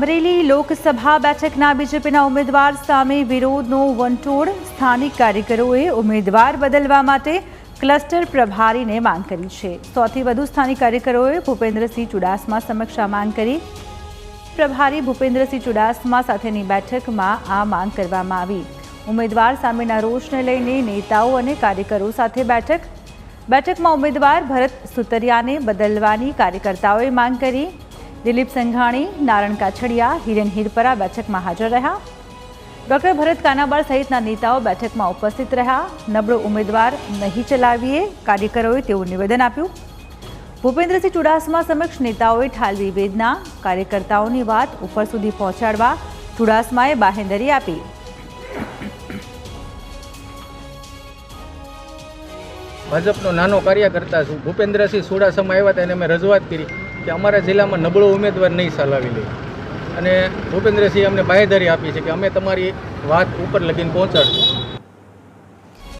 અમરેલી લોકસભા બેઠકના બીજેપીના ઉમેદવાર સામે વિરોધનો વંટોળ. સ્થાનિક કાર્યકરોએ ઉમેદવાર બદલવા માટે ક્લસ્ટર પ્રભારીને માંગ કરી છે. સૌથી વધુ સ્થાનિક કાર્યકરોએ ભૂપેન્દ્રસિંહ ચુડાસમા સમક્ષ માંગ કરી. પ્રભારી ભૂપેન્દ્રસિંહ ચુડાસમા સાથેની બેઠકમાં આ માંગ કરવામાં આવી. ઉમેદવાર સામેના રોષને લઈને નેતાઓ અને કાર્યકરો સાથે બેઠક. બેઠકમાં ઉમેદવાર ભરત સુતરિયાને બદલવાની કાર્યકર્તાઓએ માંગ કરી. દિલીપ સંઘાણી, નારણ કાછડિયા, હિરેન હિરપરા બેઠકમાં હાજર રહ્યા. ડોક્ટર ભરત કાનાબાર સહિતના નેતાઓ બેઠકમાં ઉપસ્થિત રહ્યા. નબળો ઉમેદવાર નહીં ચલાવીએ, કાર્યકરોએ તેવું નિવેદન આપ્યું. ભૂપેન્દ્રસિંહ ચુડાસમા સમક્ષ નેતાઓએ ઠાલવી વેદના, કાર્યકર્તાઓની વાત ઉપર સુધી પહોંચાડવા ચુડાસમાએ બાહેંધરી આપી. ભાજપનો નાનો કાર્યકર્તા છું. ભૂપેન્દ્રસિંહ ચુડાસમા આવ્યા હતા એને મેં રજૂઆત કરી. કે અમારા જિલ્લામાં નબળો ઉમેદવાર નહીં ચલાવી લે. અને ભૂપેન્દ્રસિંહે અમને બાહેધરી આપી છે કે અમે તમારી વાત ઉપર લગીને પહોંચાડશું.